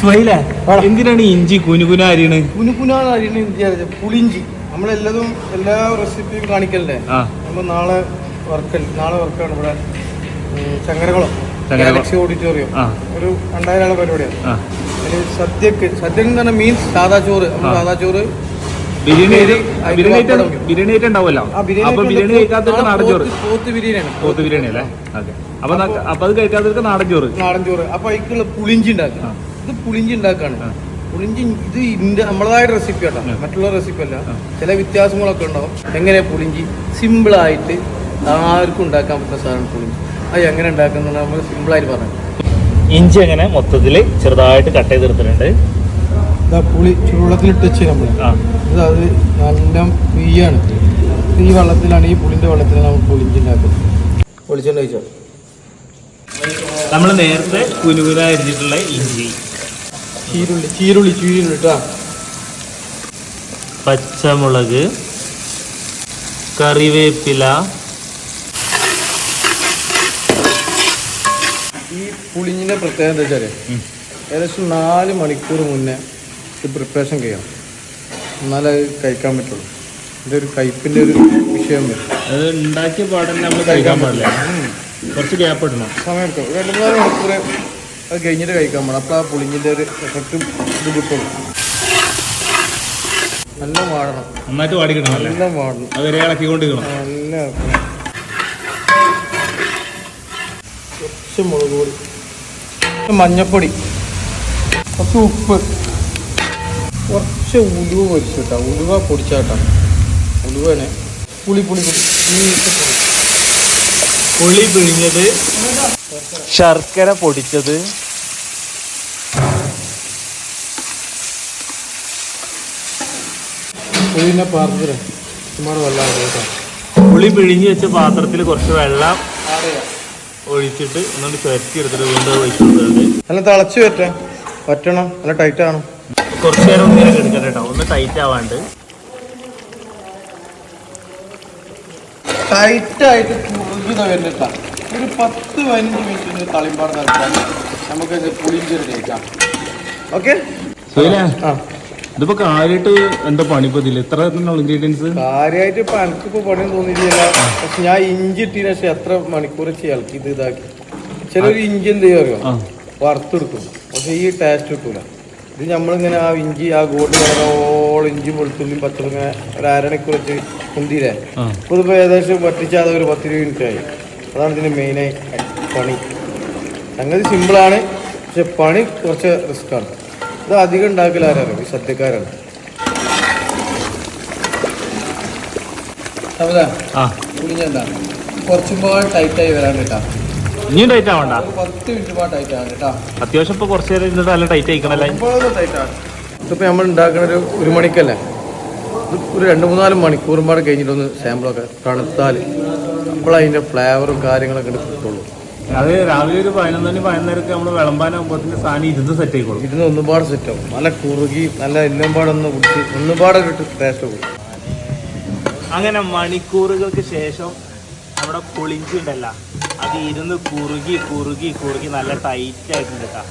സുഹൈലേ. എന്തിനാണ് ഇഞ്ചി കുനുകുന അരിയണ്? കുനുകുനാണ് അരിയണ ഇഞ്ചി അരച്ച പുളിഞ്ചി നമ്മളെല്ലതും എല്ലാ റെസിപ്പിയും കാണിക്കല്ലേ നമ്മൾ നാളെ വർക്കൽ നാളെ വർക്കാണ് ഇവിടെ ചങ്ങരകുളം ചങ്ങരകുളം. ഗാലക്സി ഓഡിറ്റോറിയം ഒരു രണ്ടായിരം ആളെ പരിപാടിയാണ്. അതിൽ സദ്യക്ക് സദ്യ എന്ന് പറഞ്ഞാൽ മീൻസ് സാദാ ചോറ്. നമ്മൾ സാദാ ചോറ് ബിരിയാണി ബിരിയാണി ഉണ്ടാവുമല്ലോ? അപ്പൊ ബിരിയാണി കഴിക്കാത്തവർക്ക് നാടൻ ചോറ്. പോത്ത് പോത്ത് ബിരിയാണിയാണ്. പോത്ത് ബിരിയാണി അല്ലേ? ഓക്കെ അപ്പൊ അപ്പൊ അത് കഴിക്കാത്തവർക്ക് നാടൻ ചോറ്. നാടൻ ചോറ്. അപ്പൊ അതിക്കുള്ള പുളിഞ്ചി ഉണ്ടാക്കുക. ഇത് പുളിഞ്ചി ഉണ്ടാക്കാണ്. പുളിഞ്ചി ഇത് ഇന്ത്യ നമ്മളതായ റെസിപ്പി ആട്ടോ. മറ്റുള്ള റെസിപ്പി അല്ല. ചില വ്യത്യാസങ്ങളൊക്കെ ഉണ്ടാവും. എങ്ങനെ പുളിഞ്ചി? സിമ്പിൾ ആയിട്ട് ആർക്കും ഉണ്ടാക്കാൻ പറ്റുന്ന സാധനം പുളിഞ്ചി. അത് എങ്ങനെ ഉണ്ടാക്കുന്ന നമ്മൾ സിമ്പിൾ ആയിട്ട് പറഞ്ഞു. ഇഞ്ചി അങ്ങനെ മൊത്തത്തിൽ ചെറുതായിട്ട് കട്ട് ചെയ്തെടുത്തിട്ടുണ്ട് പുളി ചൂടുവെള്ളത്തിലിട്ട് വെച്ച് നമ്മൾ ഇത് അത് നല്ല തീയാണ്. ഈ വെള്ളത്തിലാണ് ഈ പുളിന്റെ വെള്ളത്തിലാണ് നമ്മൾ പുളിഞ്ചി ഉണ്ടാക്കുന്നത്. പൊളിച്ചോ നമ്മൾ നേരത്തെ കുനുകുല അരിഞ്ഞിട്ടുള്ള ഇഞ്ചി. ചീരുള്ളി ചീരുള്ളി ചീരുള്ളി കേട്ടോ പച്ചമുളക് കറിവേപ്പില. ഈ പുളിഞ്ഞിന്റെ പ്രത്യേകത എന്താ വെച്ചാൽ ഏകദേശം നാല് മണിക്കൂർ മുന്നേ ഇത് പ്രിപ്പറേഷൻ ചെയ്യണം. എന്നാലേ കഴിക്കാൻ പറ്റുള്ളൂ. ഇതൊരു കയ്പിന്റെ ഒരു വിഷയം വരും. അത് ഉണ്ടാക്കിയ പാടന്നെ നമ്മൾ കഴിക്കാൻ പാടില്ല. കുറച്ച് ഗ്യാപ്പ് ഇടണം. സമയം എടുക്കും രണ്ട് മൂന്നാൽ മണിക്കൂർ അത് കഴിഞ്ഞിട്ട് കഴിക്കാൻ പാടില്ല അപ്പോൾ ആ പുളിഞ്ഞിന്റെ ഒരു എഫക്റ്റും ഇത് കിട്ടുള്ളൂ നല്ല വാടണം. നന്നായിട്ട് വാടിക്കണം നല്ല വാടണം. അത് വരെ ഇളക്കിക്കൊണ്ട് കിട്ടണം നല്ല. കുറച്ച് മുളക് പൊടി. മഞ്ഞപ്പൊടി. കുറച്ച് ഉപ്പ്. കുറച്ച് ഉലുവ പൊരിച്ചിട്ടാ കേട്ടോ ഉലുവ പൊടിച്ചാട്ടോ. ഉലുവനെ പുളി പുളി പുളി. പുളി പിഴിഞ്ഞത്. ശർക്കര പൊടിച്ചത്. വെള്ളം കേട്ടോ. പുളി പിഴിഞ്ഞ് വെച്ച പാത്രത്തിൽ കുറച്ച് വെള്ളം ഒഴിച്ചിട്ട് ഒന്നുകൊണ്ട് ചുരത്തി എടുത്തിട്ട് വീണ്ടും ഒഴിച്ചിട്ടുണ്ട് നല്ല തിളച്ച് പറ്റാം പറ്റണം നല്ല ടൈറ്റ് ആണോ കുറച്ച് നേരം ഒന്ന് ഇങ്ങനെ എടുക്കട്ടെ കേട്ടോ. ഒന്ന് ടൈറ്റ് ആവാണ്ട്. ടൈറ്റ് ആയിട്ട് കുറുകിത വരുന്നിട്ടാ ഒരു പത്ത് പതിനഞ്ച് മിനിറ്റ് തളിമ്പാട് നടത്താൻ നമുക്ക് പുളിഞ്ചൊരു കഴിക്കാം. ഓക്കെ? ഇതിപ്പോ കാര്യമായിട്ട് എന്താ ഇത്ര തന്നെയുള്ള ഇൻഗ്രീഡിയൻസ് കാര്യമായിട്ട് ഇപ്പൊ എനിക്കിപ്പോ പണി തോന്നിയിട്ടില്ല. പക്ഷെ ഞാൻ ഇഞ്ചി പക്ഷെ എത്ര മണിക്കൂർ ചെയ്യാൾക്ക് ഇത് ഇതാക്കി? ചിലൊരു ഇഞ്ചി എന്ത് ചെയ്യാറിയോ വറുത്തെടുക്കും. പക്ഷെ ഈ ടേസ്റ്റ് കിട്ടൂല. ഇത് നമ്മളിങ്ങനെ ആ ഇഞ്ചി ആ ഗോൾഡ് കളറോളം ഇഞ്ചി വെളുത്തുള്ളിയും പച്ചമുളക് ഇങ്ങനെ ഒരു അരമണിക്കൂർ വെച്ച് കുന്തിയില്ലേ? ആ. ഇപ്പോൾ ഇതിപ്പോൾ ഏകദേശം വറ്റിച്ചാതെ ഒരു പത്ത് രൂപ മിനിറ്റ് ആയി. അതാണ് ഇതിന്റെ മെയിനായി പണി. സംഗതി സിമ്പിളാണ് പക്ഷെ പണി കുറച്ച് റിസ്ക്കാണ് ഇത് അധികം ഉണ്ടാക്കൽ ആരാണ് ഈ സദ്യക്കാരാണ്. കുറച്ചുമ്പോൾ കുറച്ചും ടൈറ്റായി വരാൻ കേട്ടാ ഇനിയും ടൈറ്റ് ആവണ്ട. അത്യാവശ്യം ഇപ്പൊ കുറച്ച് നേരം ഇരുന്നിട്ട് നല്ല ടൈറ്റ് ആയിക്കണല്ലേ? ഇതിപ്പോ നമ്മൾ ഉണ്ടാക്കുന്ന ഒരു ഒരു മണിക്കല്ലേ? ഒരു രണ്ട് മൂന്നാൽ മണിക്കൂറും പാടെ കഴിഞ്ഞിട്ടൊന്ന് സാമ്പിളൊക്കെ തണുത്താൽ അപ്പോൾ അതിന്റെ ഫ്ലേവറും കാര്യങ്ങളൊക്കെ കിട്ടുള്ളൂ. അത് രാവിലെ ഒരു പതിനൊന്ന് മണി പതിനൊന്നരക്ക് നമ്മൾ വിളമ്പാനാകുമ്പോഴത്തേന് സാധനം ഇരുന്ന് സെറ്റ് ആയിക്കോളും. ഇതിന് ഒന്നുപാട് സെറ്റാവും നല്ല കുറുകി നല്ല എല്ലാം പാടൊന്ന് കുടിച്ച് ഒന്നുപാടെ കിട്ടും ടേസ്റ്റ് കൂടും അങ്ങനെ മണിക്കൂറുകൾക്ക് ശേഷം നമ്മുടെ പുളിഞ്ചി ഉണ്ടല്ല. അത് ഇരുന്ന് കുറുകി കുറുകി കുറുകി നല്ല ടൈറ്റ് ആയിട്ടുണ്ട് കേട്ടോ